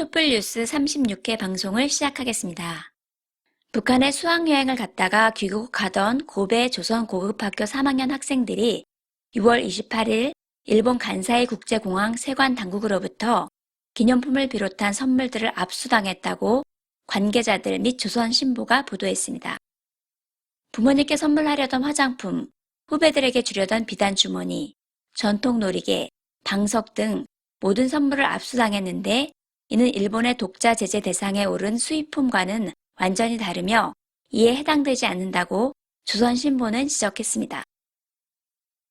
촛불 뉴스 36회 방송을 시작하겠습니다. 북한에 수학여행을 갔다가 귀국하던 고베 조선 고급학교 3학년 학생들이 6월 28일 일본 간사이 국제공항 세관 당국으로부터 기념품을 비롯한 선물들을 압수당했다고 관계자들 및 조선 신보가 보도했습니다. 부모님께 선물하려던 화장품, 후배들에게 주려던 비단 주머니, 전통 놀이개, 방석 등 모든 선물을 압수당했는데 이는 일본의 독자 제재 대상에 오른 수입품과는 완전히 다르며 이에 해당되지 않는다고 조선신보는 지적했습니다.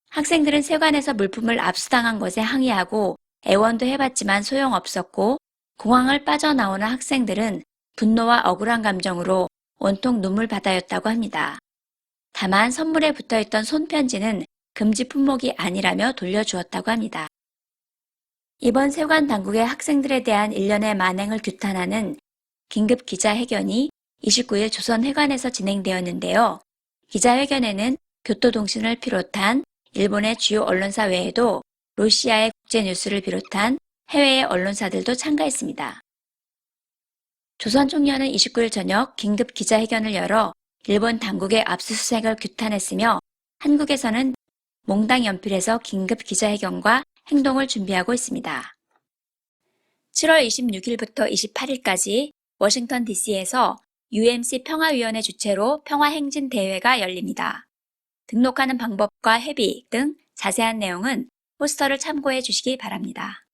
학생들은 세관에서 물품을 압수당한 것에 항의하고 애원도 해봤지만 소용없었고 공항을 빠져나오는 학생들은 분노와 억울한 감정으로 온통 눈물 바다였다고 합니다. 다만 선물에 붙어있던 손편지는 금지 품목이 아니라며 돌려주었다고 합니다. 이번 세관 당국의 학생들에 대한 일련의 만행을 규탄하는 긴급 기자회견이 29일 조선회관에서 진행되었는데요. 기자회견에는 교토동신을 비롯한 일본의 주요 언론사 외에도 로시아의 국제뉴스를 비롯한 해외의 언론사들도 참가했습니다. 조선 총련은 29일 저녁 긴급 기자회견을 열어 일본 당국의 압수수색을 규탄했으며 한국에서는 몽당 연필에서 긴급 기자회견과 행동을 준비하고 있습니다. 7월 26일부터 28일까지 워싱턴 DC에서 UMC 평화위원회 주최로 평화행진 대회가 열립니다. 등록하는 방법과 회비 등 자세한 내용은 포스터를 참고해 주시기 바랍니다.